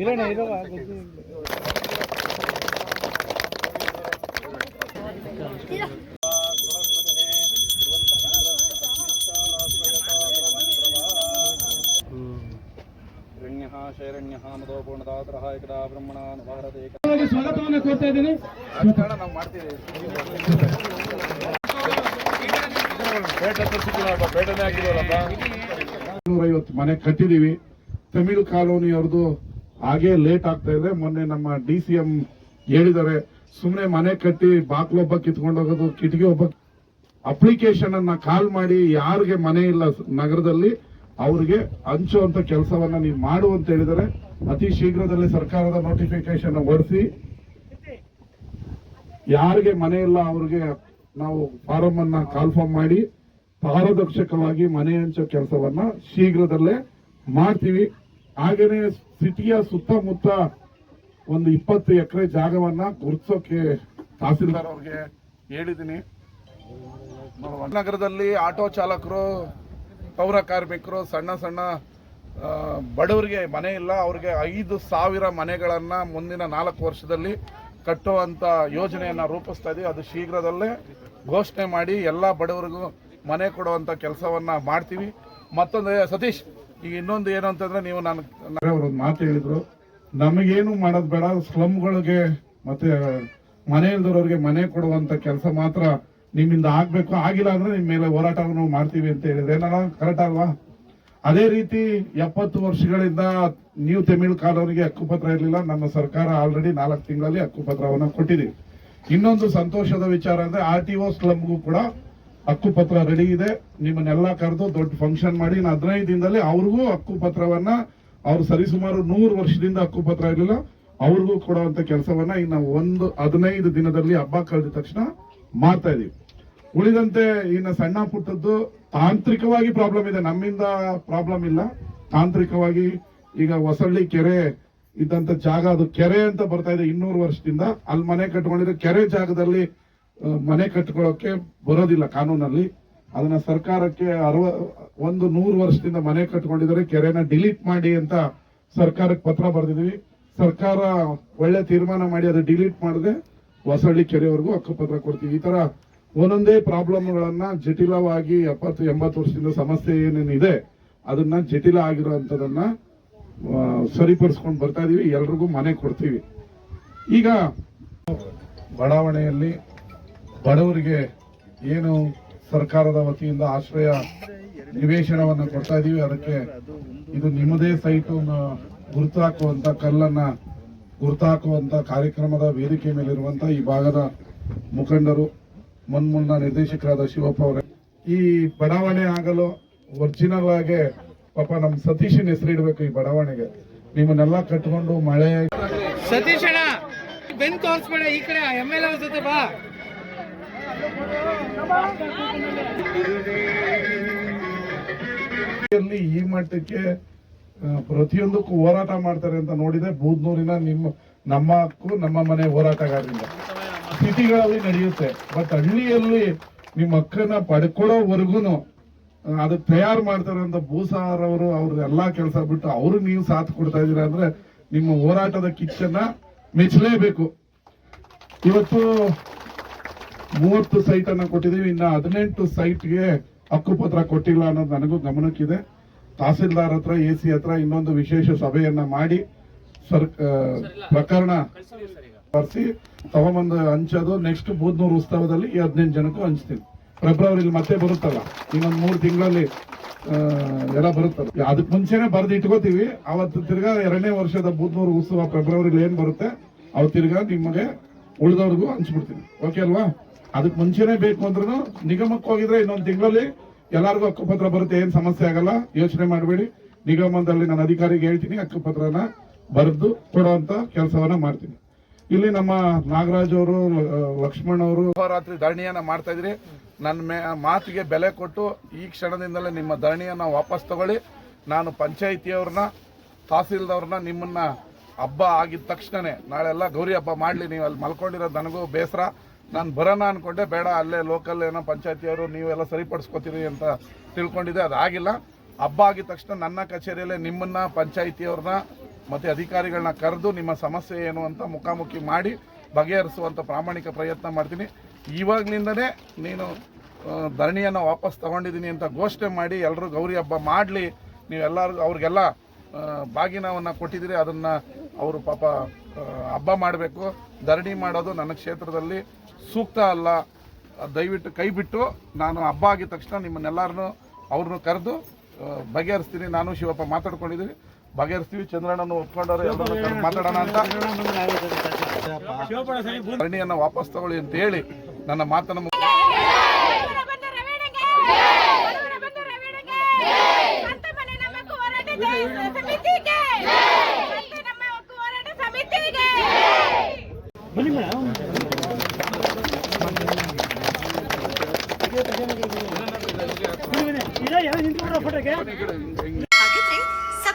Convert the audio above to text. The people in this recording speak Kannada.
ಇರೋಣ ಇರೋ ಸ್ವಾಗತವನ್ನು ಕೋರ್ತಾ ಇದ್ದೀನಿ. ನಾವು ಮಾಡ್ತೀವಿ. ನೂರೈವತ್ತು ಮನೆ ಕಟ್ಟಿದೀವಿ. ತಮಿಳು ಕಾಲೋನಿಯವ್ರದ್ದು ಹಾಗೆ ಲೇಟ್ ಆಗ್ತಾ ಇದೆ. ಮೊನ್ನೆ ನಮ್ಮ ಡಿ ಸಿ ಎಂ ಹೇಳಿದ್ದಾರೆ ಸುಮ್ಮನೆ ಮನೆ ಕಟ್ಟಿ ಬಾಕ್ಲೊಬ್ಬ ಕಿತ್ಕೊಂಡು ಹೋಗೋದು, ಕಿಟಕಿ ಒಬ್ಬ ಅಪ್ಲಿಕೇಶನ್ ಅನ್ನ ಕಾಲ್ ಮಾಡಿ ಯಾರಿಗೆ ಮನೆ ಇಲ್ಲ ನಗರದಲ್ಲಿ, ಅವ್ರಿಗೆ ಹಂಚುವಂತ ಕೆಲಸವನ್ನ ನೀವು ಮಾಡು ಅಂತ ಹೇಳಿದರೆ ಅತಿ ಶೀಘ್ರದಲ್ಲಿ ಸರ್ಕಾರದ ನೋಟಿಫಿಕೇಶನ್ ಹೊರಡಿಸಿ ಯಾರಿಗೆ ಮನೆ ಇಲ್ಲ ಅವ್ರಿಗೆ ನಾವು ಫಾರಂ ಅನ್ನ ಕಾಲ್ಫಾರ್ಮ್ ಮಾಡಿ ಪಾರದರ್ಶಕವಾಗಿ ಮನೆ ಹಂಚೋ ಕೆಲಸವನ್ನ ಶೀಘ್ರದಲ್ಲೇ ಮಾಡ್ತೀವಿ. ಹಾಗೇನೆ ಸಿಟಿಯ ಸುತ್ತಮುತ್ತ ಒಂದು ಇಪ್ಪತ್ತು ಎಕರೆ ಜಾಗವನ್ನ ಗುರುತಿಸೋಕೆ ತಹಸೀಲ್ದಾರ್ ಅವ್ರಿಗೆ ಹೇಳಿದ್ದೀನಿ. ನಗರದಲ್ಲಿ ಆಟೋ ಚಾಲಕರು, ಪೌರ ಕಾರ್ಮಿಕರು, ಸಣ್ಣ ಸಣ್ಣ ಬಡವರಿಗೆ ಮನೆ ಇಲ್ಲ. ಅವ್ರಿಗೆ ಐದು ಸಾವಿರ ಮನೆಗಳನ್ನು ಮುಂದಿನ ನಾಲ್ಕು ವರ್ಷದಲ್ಲಿ ಕಟ್ಟುವಂತ ಯೋಜನೆಯನ್ನು ರೂಪಿಸ್ತಾ ಇದ್ದೀವಿ ಅದು ಶೀಘ್ರದಲ್ಲೇ ಘೋಷಣೆ ಮಾಡಿ ಎಲ್ಲ ಬಡವರಿಗೂ ಮನೆ ಕೊಡುವಂಥ ಕೆಲಸವನ್ನು ಮಾಡ್ತೀವಿ. ಮತ್ತೊಂದು ಸತೀಶ್, ಈಗ ಇನ್ನೊಂದು ಏನು ಅಂತಂದ್ರೆ ನೀವು ನಾನು ಒಂದು ಮಾತು ಹೇಳಿದರು. ನಮಗೇನು ಮಾಡೋದು ಬೇಡ. ಸ್ಲಮ್ಗಳಿಗೆ ಮತ್ತೆ ಮನೆ ಇಲ್ದವ್ರಿಗೆ ಮನೆ ಕೊಡುವಂತ ಕೆಲಸ ಮಾತ್ರ ನಿಮ್ಮಿಂದ ಆಗಬೇಕು. ಆಗಿಲ್ಲ ಅಂದ್ರೆ ನಿಮ್ಮ ಮೇಲೆ ಹೋರಾಟವನ್ನು ಮಾಡ್ತೀವಿ ಅಂತ ಹೇಳಿದ್ರೆ. ಏನಲ್ಲ ಕರೆಕ್ಟ್ ಅಲ್ವಾ? ಅದೇ ರೀತಿ ಎಪ್ಪತ್ತು ವರ್ಷಗಳಿಂದ ನ್ಯೂ ತಮಿಳು ಕಾಲೋನಿಗೆ ಹಕ್ಕುಪತ್ರ ಇರಲಿಲ್ಲ. ನಮ್ಮ ಸರ್ಕಾರ ಆಲ್ರೆಡಿ ನಾಲ್ಕು ತಿಂಗಳಲ್ಲಿ ಹಕ್ಕುಪತ್ರವನ್ನು ಕೊಟ್ಟಿದ್ದೀವಿ ಇನ್ನೊಂದು ಸಂತೋಷದ ವಿಚಾರ ಅಂದ್ರೆ ಆರ್ ಟಿ ಒ ಸ್ಲಮ್ಗೂ ಕೂಡ ಹಕ್ಕುಪತ್ರ ರೆಡಿ ಇದೆ. ನಿಮ್ಮನ್ನೆಲ್ಲ ಕರೆದು ದೊಡ್ಡ ಫಂಕ್ಷನ್ ಮಾಡಿ ಇನ್ನು ಹದಿನೈದು ದಿನದಲ್ಲಿ ಅವ್ರಿಗೂ ಹಕ್ಕುಪತ್ರವನ್ನು ಅವ್ರು ಸರಿಸುಮಾರು ನೂರು ವರ್ಷದಿಂದ ಹಕ್ಕುಪತ್ರ ಇರಲಿಲ್ಲ. ಅವ್ರಿಗೂ ಕೊಡುವಂತ ಕೆಲಸವನ್ನ ಇನ್ನು ಒಂದು ಹದಿನೈದು ದಿನದಲ್ಲಿ ಹಬ್ಬ ಕಳೆದ ತಕ್ಷಣ ಮಾಡ್ತಾ ಇದೀವಿ. ಉಳಿದಂತೆ ಇನ್ನು ಸಣ್ಣ ಪುಟ್ಟದ್ದು ತಾಂತ್ರಿಕವಾಗಿ ಪ್ರಾಬ್ಲಮ್ ಇದೆ. ನಮ್ಮಿಂದ ಪ್ರಾಬ್ಲಮ್ ಇಲ್ಲ. ತಾಂತ್ರಿಕವಾಗಿ ಈಗ ಹೊಸಳ್ಳಿ ಕೆರೆ ಇದ್ದಂತ ಜಾಗ ಅದು ಕೆರೆ ಅಂತ ಬರ್ತಾ ಇದೆ ಇನ್ನೂರು ವರ್ಷದಿಂದ. ಅಲ್ಲಿ ಮನೆ ಕಟ್ಕೊಂಡಿದ್ರೆ ಕೆರೆ ಜಾಗದಲ್ಲಿ ಮನೆ ಕಟ್ಕೊಳ್ಳೋಕೆ ಬರೋದಿಲ್ಲ ಕಾನೂನಲ್ಲಿ. ಅದನ್ನ ಸರ್ಕಾರಕ್ಕೆ ಅರವ, ಒಂದು ನೂರು ವರ್ಷದಿಂದ ಮನೆ ಕಟ್ಕೊಂಡಿದ್ದಾರೆ. ಕೆರೆನ ಡಿಲೀಟ್ ಮಾಡಿ ಅಂತ ಸರ್ಕಾರಕ್ಕೆ ಪತ್ರ ಬರೆದಿದ್ವಿ. ಸರ್ಕಾರ ಒಳ್ಳೆ ತೀರ್ಮಾನ ಮಾಡಿ ಅದು ಡಿಲೀಟ್ ಮಾಡದೆ ಹೊಸಳ್ಳಿ ಕೆರೆವರೆಗೂ ಹಕ್ಕುಪತ್ರ ಕೊಡ್ತೀವಿ. ಈ ತರ ಒಂದೊಂದೇ ಪ್ರಾಬ್ಲಮ್ಗಳನ್ನ ಜಟಿಲವಾಗಿ ಎಪ್ಪತ್ತು ಎಂಬತ್ತು ವರ್ಷದಿಂದ ಸಮಸ್ಯೆ ಏನೇನಿದೆ ಅದನ್ನ ಜಟಿಲ ಆಗಿರುವಂತದನ್ನ ಆ, ಸರಿಪಡಿಸ್ಕೊಂಡು ಬರ್ತಾ ಇದೀವಿ ಎಲ್ರಿಗೂ ಮನೆ ಕೊಡ್ತೀವಿ. ಈಗ ಬಡಾವಣೆಯಲ್ಲಿ ಬಡವರಿಗೆ ಏನು ಸರ್ಕಾರದ ವತಿಯಿಂದ ಆಶ್ರಯ ನಿವೇಶನವನ್ನು ಕೊಡ್ತಾ ಇದೀವಿ ಅದಕ್ಕೆ ಇದು ನಿಮ್ಮದೇ ಸೈಟು ಗುರುತು ಹಾಕುವಂತ ಕಲ್ಲನ್ನ ಕಾರ್ಯಕ್ರಮದ ವೇದಿಕೆ ಮೇಲಿರುವಂತ ಈ ಭಾಗದ ಮುಖಂಡರು ಮುನ್ಮುನ್ನ ನಿರ್ದೇಶಕರಾದ ಶಿವಪ್ಪ ಅವರೇ. ಈ ಬಡಾವಣೆ ಆಗಲು ಒರಿಜಿನಲ್ ಆಗಿ ಪಾಪ ನಮ್ಮ ಸತೀಶನ ಹೆಸರು ಇಡಬೇಕು ಈ ಬಡಾವಣೆಗೆ. ನಿಮ್ಮನ್ನೆಲ್ಲ ಕಟ್ಕೊಂಡು ಮಳೆ ಸತೀಶ್ ಅಣ್ಣ ಬೆನ್ ತೋರಿಸ್ಬೇಡ ಈ ಕಡೆ ಎಂ ಎಲ್ ಎ ಜೊತೆ ಬಾ. ಇಲ್ಲಿ ಈ ಮಟ್ಟಕ್ಕೆ ಪ್ರತಿಯೊಂದಕ್ಕೂ ಹೋರಾಟ ಮಾಡ್ತಾರೆ ಅಂತ ನೋಡಿದೆ ಬೂದ್ನೂರಿನ ನಿಮ್ಮ ನಮ್ಮಕ್ಕೂ ನಮ್ಮ ಮನೆ ಹೋರಾಟಗಾರರಿಂದ. ಸಿಟಿಗಳಲ್ಲಿ ನಡೆಯುತ್ತೆ. ಬಟ್ ಹಳ್ಳಿಯಲ್ಲಿ ನಿಮ್ಮ ಮಕ್ಕಳನ್ನ ಪಡ್ಕೊಳ್ಳೋವರೆಗೂ ಅದಕ್ಕೆ ತಯಾರು ಮಾಡ್ತಾರಂತ ಭೂಸಾರ್ ಅವರು ಅವ್ರ ಎಲ್ಲಾ ಕೆಲಸ ಬಿಟ್ಟು ಅವರು ನೀವು ಸಾಥ್ ಕೊಡ್ತಾ ಇದೀರ ಅಂದ್ರೆ ನಿಮ್ಮ ಹೋರಾಟದ ಕಿಚ್ಚನ್ನ ಮೆಚ್ಚಲೇಬೇಕು. ಇವತ್ತು ಮೂವತ್ತು ಸೈಟ್ ಅನ್ನ ಕೊಟ್ಟಿದೀವಿ ಇನ್ನ ಹದಿನೆಂಟು ಸೈಟ್ಗೆ ಹಕ್ಕುಪತ್ರ ಕೊಟ್ಟಿಲ್ಲ ಅನ್ನೋದು ನನಗೂ ಗಮನಕ್ಕಿದೆ. ತಹಸೀಲ್ದಾರ್ ಹತ್ರ, ಎ ಸಿ ಹತ್ರ ಇನ್ನೊಂದು ವಿಶೇಷ ಸಭೆಯನ್ನ ಮಾಡಿ ಸರ್ ಪ್ರಕರಣ ಬರ್ಸಿ ತಗೊಂಬಂದು ಹಂಚೋದು ನೆಕ್ಸ್ಟ್ ಬೂದ್ನೂರು ಉತ್ಸವದಲ್ಲಿ ಈ ಹದಿನೆಂಟು ಜನಕ್ಕೂ ಹಂಚ್ತೀನಿ. ಫೆಬ್ರವರಿಲಿ ಮತ್ತೆ ಬರುತ್ತಲ್ಲ, ಇನ್ನೊಂದು ಮೂರು ತಿಂಗಳಲ್ಲಿ ಎಲ್ಲ ಬರುತ್ತಲ್ಲ. ಅದಕ್ಕೆ ಮುಂಚೆನೆ ಬರೆದು ಇಟ್ಕೋತೀವಿ. ಅವತ್ತು ತಿರ್ಗಾ ಎರಡನೇ ವರ್ಷದ ಬೂದ್ನೂರು ಉತ್ಸವ ಫೆಬ್ರವರಿಲಿ ಏನು ಬರುತ್ತೆ, ಅವ್ ತಿರ್ಗಾ ನಿಮಗೆ ಉಳಿದವ್ರಿಗೂ ಹಂಚ್ಬಿಡ್ತೀನಿ. ಓಕೆ ಅಲ್ವಾ? ಅದಕ್ಕೆ ಮುಂಚೆನೆ ಬೇಕು ಅಂದ್ರೂ ನಿಗಮಕ್ಕೆ ಹೋಗಿದ್ರೆ ಇನ್ನೊಂದು ತಿಂಗಳಲ್ಲಿ ಎಲ್ಲಾರ್ಗೂ ಹಕ್ಕುಪತ್ರ ಬರುತ್ತೆ, ಏನು ಸಮಸ್ಯೆ ಆಗಲ್ಲ, ಯೋಚನೆ ಮಾಡಬೇಡಿ. ನಿಗಮದಲ್ಲಿ ನಾನು ಅಧಿಕಾರಿಗೆ ಹೇಳ್ತೀನಿ, ಹಕ್ಕುಪತ್ರನ ಬರೆದು ಕೊಡುವಂತ ಕೆಲಸವನ್ನ ಮಾಡ್ತೀನಿ. ಇಲ್ಲಿ ನಮ್ಮ ನಾಗರಾಜ್ ಅವರು ಲಕ್ಷ್ಮಣ್ ಅವರು ರಾತ್ರಿ ಧರಣಿಯನ್ನ ಮಾಡ್ತಾ ಇದ್ರಿ. ನನ್ನ ಮಾತಿಗೆ ಬೆಲೆ ಕೊಟ್ಟು ಈ ಕ್ಷಣದಿಂದಲೇ ನಿಮ್ಮ ಧರಣಿಯನ್ನ ವಾಪಸ್ ತಗೊಳ್ಳಿ. ನಾನು ಪಂಚಾಯಿತಿಯವ್ರನ್ನ ತಹಸೀಲ್ದವ್ರನ್ನ ನಿಮ್ಮನ್ನ ಹಬ್ಬ ಆಗಿದ ತಕ್ಷಣನೇ, ನಾಳೆಲ್ಲ ಗೌರಿ ಹಬ್ಬ ಮಾಡ್ಲಿ, ನೀವು ಅಲ್ಲಿ ಮಲ್ಕೊಂಡಿರೋ ನನಗೂ ಬೇಸರ. ನಾನು ಬರೋಣ ಅಂದ್ಕೊಂಡೆ ಬೇಡ, ಅಲ್ಲೇ ಲೋಕಲ್ ಏನೋ ಪಂಚಾಯಿತಿಯವರು, ನೀವೆಲ್ಲ ಸರಿಪಡಿಸ್ಕೋತೀರಿ ಅಂತ ತಿಳ್ಕೊಂಡಿದ್ದೆ, ಅದಾಗಿಲ್ಲ. ಹಬ್ಬ ಆಗಿದ ತಕ್ಷಣ ನನ್ನ ಕಚೇರಿಯಲ್ಲೇ ನಿಮ್ಮನ್ನ, ಪಂಚಾಯತಿಯವ್ರನ್ನ ಮತ್ತು ಅಧಿಕಾರಿಗಳನ್ನ ಕರೆದು ನಿಮ್ಮ ಸಮಸ್ಯೆ ಏನು ಅಂತ ಮುಖಾಮುಖಿ ಮಾಡಿ ಬಗೆಹರಿಸುವಂಥ ಪ್ರಾಮಾಣಿಕ ಪ್ರಯತ್ನ ಮಾಡ್ತೀನಿ. ಇವಾಗ್ಲಿಂದನೇ ನೀನು ಧರಣಿಯನ್ನು ವಾಪಸ್ ತಗೊಂಡಿದ್ದೀನಿ ಅಂತ ಘೋಷಣೆ ಮಾಡಿ ಎಲ್ಲರೂ ಗೌರಿ ಹಬ್ಬ ಮಾಡಲಿ. ನೀವೆಲ್ಲರಿಗೂ ಅವ್ರಿಗೆಲ್ಲ ಬಾಗಿನವನ್ನು ಕೊಟ್ಟಿದ್ದೀರಿ, ಅದನ್ನು ಅವರು ಪಾಪ ಹಬ್ಬ ಮಾಡಬೇಕು. ಧರಣಿ ಮಾಡೋದು ನನ್ನ ಕ್ಷೇತ್ರದಲ್ಲಿ ಸೂಕ್ತ ಅಲ್ಲ. ದಯವಿಟ್ಟು ಕೈ ಬಿಟ್ಟು ನಾನು ಹಬ್ಬ ಆಗಿದ ತಕ್ಷಣ ನಿಮ್ಮನ್ನೆಲ್ಲರನ್ನು ಅವ್ರನ್ನೂ ಕರೆದು ಬಗೆಹರಿಸ್ತೀನಿ. ನಾನು ಶಿವಪ್ಪ ಮಾತಾಡ್ಕೊಂಡಿದ್ದೀನಿ. ಬಗೆಹರಿಸ್ತೀವಿ ಚಂದ್ರಣ್ಣನ ಒಪ್ಕೊಂಡವ್ರು ಮಾತಾಡೋಣ ಅಂತ. ಧರಣಿಯನ್ನು ವಾಪಸ್ ತಗೊಳ್ಳಿ ಅಂತ ಹೇಳಿ ನನ್ನ ಮಾತನ್ನು ಮುಗಿಸ್ತೇನೆ.